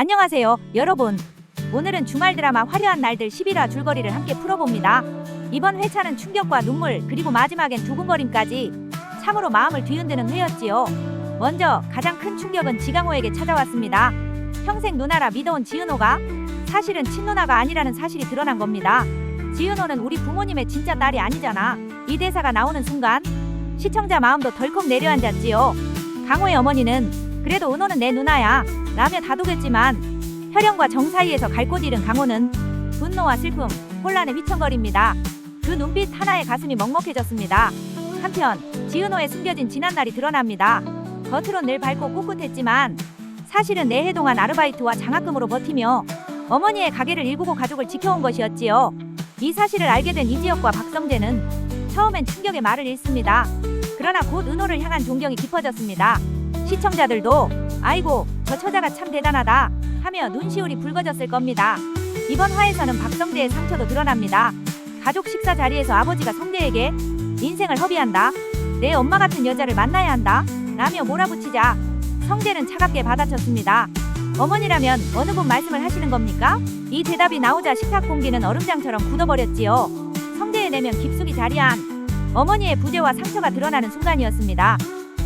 안녕하세요, 여러분. 오늘은 주말 드라마 화려한 날들 11화 줄거리를 함께 풀어봅니다. 이번 회차는 충격과 눈물, 그리고 마지막엔 두근거림까지 참으로 마음을 뒤흔드는 회였지요. 먼저 가장 큰 충격은 지강호에게 찾아왔습니다. 평생 누나라 믿어온 지은호가 사실은 친누나가 아니라는 사실이 드러난 겁니다. 지은호는 우리 부모님의 진짜 딸이 아니잖아. 이 대사가 나오는 순간 시청자 마음도 덜컥 내려앉았지요. 강호의 어머니는 그래도 은호는 내 누나야 라며 다독였지만 혈연과 정 사이에서 갈 곳 잃은 강호는 분노와 슬픔, 혼란에 휘청거립니다. 그 눈빛 하나에 가슴이 먹먹해졌습니다. 한편 지은호의 숨겨진 지난날이 드러납니다. 겉으론 늘 밝고 꿋꿋했지만 사실은 내해 동안 아르바이트와 장학금으로 버티며 어머니의 가게를 일구고 가족을 지켜온 것이었지요. 이 사실을 알게 된 이지혁과 박성재는 처음엔 충격의 말을 잃습니다. 그러나 곧 은호를 향한 존경이 깊어졌습니다. 시청자들도 아이고 저 처자가 참 대단하다 하며 눈시울이 붉어졌을 겁니다. 이번 화에서는 박성재의 상처도 드러납니다. 가족 식사 자리에서 아버지가 성재에게 인생을 허비한다. 내 엄마 같은 여자를 만나야 한다. 라며 몰아붙이자 성재는 차갑게 받아쳤습니다. 어머니라면 어느 분 말씀을 하시는 겁니까? 이 대답이 나오자 식탁 공기는 얼음장처럼 굳어버렸지요. 성재의 내면 깊숙이 자리한 어머니의 부재와 상처가 드러나는 순간이었습니다.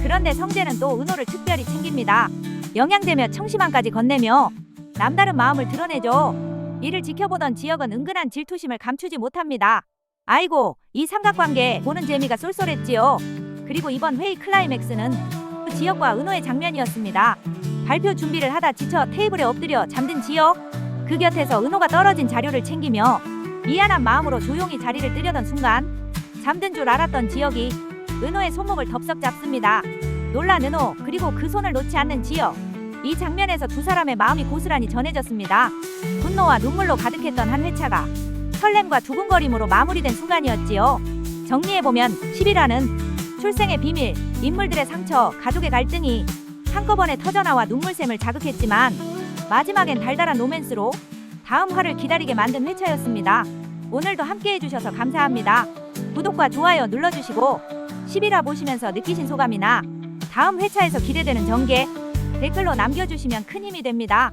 그런데 성재는 또 은호를 특별히 챙깁니다. 영양제며 청심환까지 건네며 남다른 마음을 드러내죠. 이를 지켜보던 지역은 은근한 질투심을 감추지 못합니다. 아이고, 이 삼각관계 보는 재미가 쏠쏠했지요. 그리고 이번 회의 클라이맥스는 지역과 은호의 장면이었습니다. 발표 준비를 하다 지쳐 테이블에 엎드려 잠든 지역. 그 곁에서 은호가 떨어진 자료를 챙기며 미안한 마음으로 조용히 자리를 뜨려던 순간 잠든 줄 알았던 지역이 은호의 손목을 덥석 잡습니다. 놀란 은호 그리고 그 손을 놓지 않는 지역. 이 장면에서 두 사람의 마음이 고스란히 전해졌습니다. 분노와 눈물로 가득했던 한 회차가 설렘과 두근거림으로 마무리된 순간이었지요. 정리해보면 11화는 출생의 비밀, 인물들의 상처, 가족의 갈등이 한꺼번에 터져나와 눈물샘을 자극했지만 마지막엔 달달한 로맨스로 다음 화를 기다리게 만든 회차였습니다. 오늘도 함께 해주셔서 감사합니다. 구독과 좋아요 눌러주시고 11화 보시면서 느끼신 소감이나 다음 회차에서 기대되는 전개 댓글로 남겨주시면 큰 힘이 됩니다.